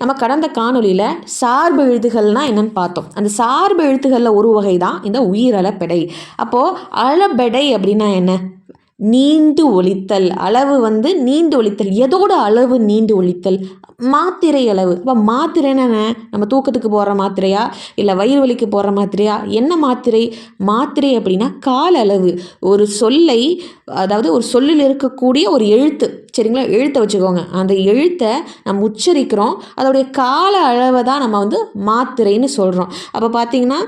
நம்ம கடந்த காணொலியில் சார்பு எழுத்துகள்னால் என்னன்னு பார்த்தோம். அந்த சார்பு எழுத்துகளில் ஒரு வகை தான் இந்த உயிரளப்பெடை அப்போது அளபெடை அப்படின்னா என்ன? நீண்டு ஒழித்தல் அளவு வந்து நீண்டு ஒழித்தல் எதோட அளவு நீண்டு ஒழித்தல் மாத்திரை அளவு. இப்போ மாத்திரைன்னு என்ன நம்ம தூக்கத்துக்கு போடுற மாத்திரையா? இல்லை வயிறு வலிக்கு போடுற மாத்திரையா? என்ன மாத்திரை? மாத்திரை அப்படின்னா கால அளவு ஒரு சொல்லை அதாவது ஒரு சொல்லில் இருக்கக்கூடிய ஒரு எழுத்து. சரிங்களா? எழுத்தை வச்சுக்கோங்க. அந்த எழுத்தை நம்ம உச்சரிக்கிறோம். அதோடைய கால அளவை தான் நம்ம வந்து மாத்திரைன்னு சொல்கிறோம் அப்போ பார்த்தீங்கன்னா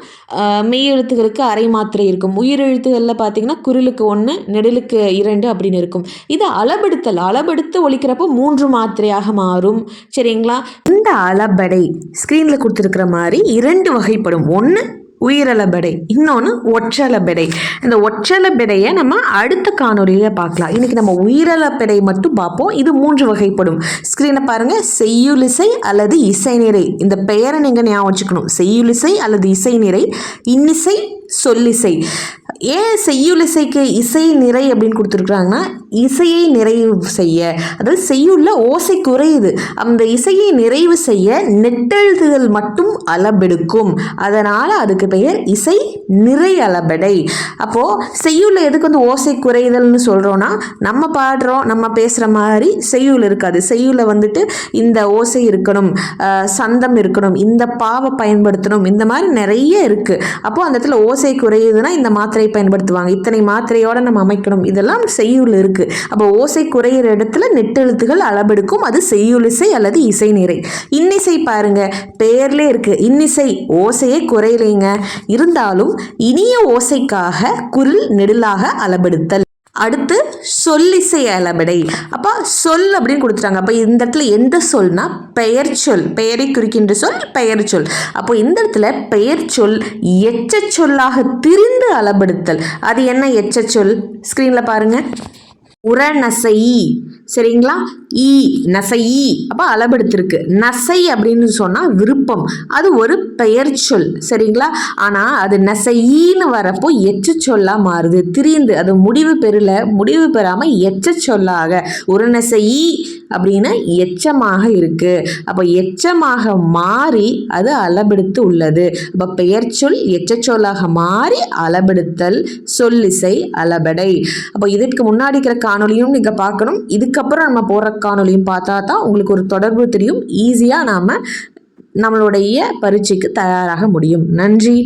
மெய் எழுத்துகளுக்கு அரை மாத்திரை இருக்கும். உயிர் எழுத்துகளில் பார்த்தீங்கன்னா குரலுக்கு ஒன்று நெடலுக்கு இரண்டு அப்படின்னு இருக்கும். இது அளபெடுத்தல். அளபெடுத்து ஒழிக்கிறப்போ மூன்று மாத்திரையாக மாறும். சரிங்களா? இந்த அளபடை ஸ்க்ரீனில் கொடுத்துருக்குற மாதிரி இரண்டு வகைப்படும். ஒன்று உயிரளபெடை. இன்னொன்று ஒற்றலபெடை இந்த ஒற்றலபெடையை நம்ம அடுத்த காணொலியில் பார்க்கலாம். இன்றைக்கி நம்ம உயிரளபெடை மட்டும் பார்ப்போம். இது மூன்று வகைப்படும். ஸ்க்ரீனை பாருங்கள் செய்யுளிசை அல்லது இசை நிறை இந்த பெயரை நீங்கள் ஞாபகம் வச்சுக்கணும். செய்யுளிசை அல்லது இசை நிறை இன்னிசை சொல்லிசை. ஏன் செய்யுளிசைக்கு இசை நிறை அப்படின்னு கொடுத்துருக்குறாங்கன்னா இசையை நிறைவு செய்ய. அதாவது செய்யுள்ள ஓசை குறையுது. அந்த இசையை நிறைவு செய்ய நெட்டெழுதுகள் மட்டும் அளபெடுக்கும் அதனால் அதுக்கு பெயர் இசை நிறை அளபெடை. அப்போது செய்யுள்ள எதுக்கு வந்து ஓசை குறைதல்னு சொல்கிறோன்னா நம்ம பாடுறோம் நம்ம பேசுகிற மாதிரி செய்யுள் இருக்காது. செய்யுள்ள வந்துட்டு இந்த ஓசை இருக்கணும் சந்தம் இருக்கணும் இந்த பாவை பயன்படுத்தணும் இந்த மாதிரி நிறைய இருக்குது அப்போது அந்த இடத்துல ஓசை குறையுதுன்னா இந்த மாத்திரை பயன்படுத்துவாங்க. இத்தனை மாத்திரையோட நம்ம அமைக்கணும். இதெல்லாம் செய்யுள் இருக்குது அப்போ ஓசை குறையிற இடத்துல நெட்டெழுத்துகள் அளபெடுக்கும் அது செய்யுளிசை அல்லது இசை நிறை இன்னிசை பாருங்க. பெயர்லே இருக்கு. இன்னிசை ஓசையே குறையலைங்க. இருந்தாலும் இனிய ஓசைக்காக குரில் நெடிலாக அளபெடுத்தல் அடுத்து சொல்லிசை அளபடை அப்போ சொல் அப்படின்னு கொடுத்துட்டாங்க. அப்போ இந்த இடத்துல எந்த சொல்னா பெயர் சொல். பெயரை குறிக்கின்ற சொல் பெயர் சொல். அப்போ இந்த இடத்துல பெயர் சொல் எச்ச சொல்லாக திரிந்து அளபடுத்தல். அது என்ன எச்ச சொல்? ஸ்க்ரீனில் பாருங்க. உரநசை சரிங்களா? ஈ நசை ஈ அப்போ அளபெடுத்திருக்கு நசை அப்படின்னு சொன்னால் விருப்பம். அது ஒரு பெயர் சொல் சரிங்களா? ஆனால் அது நசைன்னு வரப்போ எச்ச சொல்லாக மாறுது. திரிந்து அது முடிவு பெறல முடிவு பெறாமல் எச்ச சொல்லாக. ஒரு நசை அப்படின்னு எச்சமாக இருக்குது அப்போ எச்சமாக மாறி அது அளபெடுத்து உள்ளது. அப்போ பெயர் சொல் எச்ச சொல்லாக மாறி அளபெடுத்தல் சொல்லிசை அளபடை. அப்போ இதற்கு முன்னாடி இருக்கிற காணொலியும் நீங்கள் பார்க்கணும். இதுக்கப்புறம் நம்ம போடுற காணொலியும் பார்த்தா தான் உங்களுக்கு ஒரு தொடர்பு தெரியும். ஈஸியாக நாம் நம்மளுடைய பரீட்சைக்கு தயாராக முடியும். நன்றி.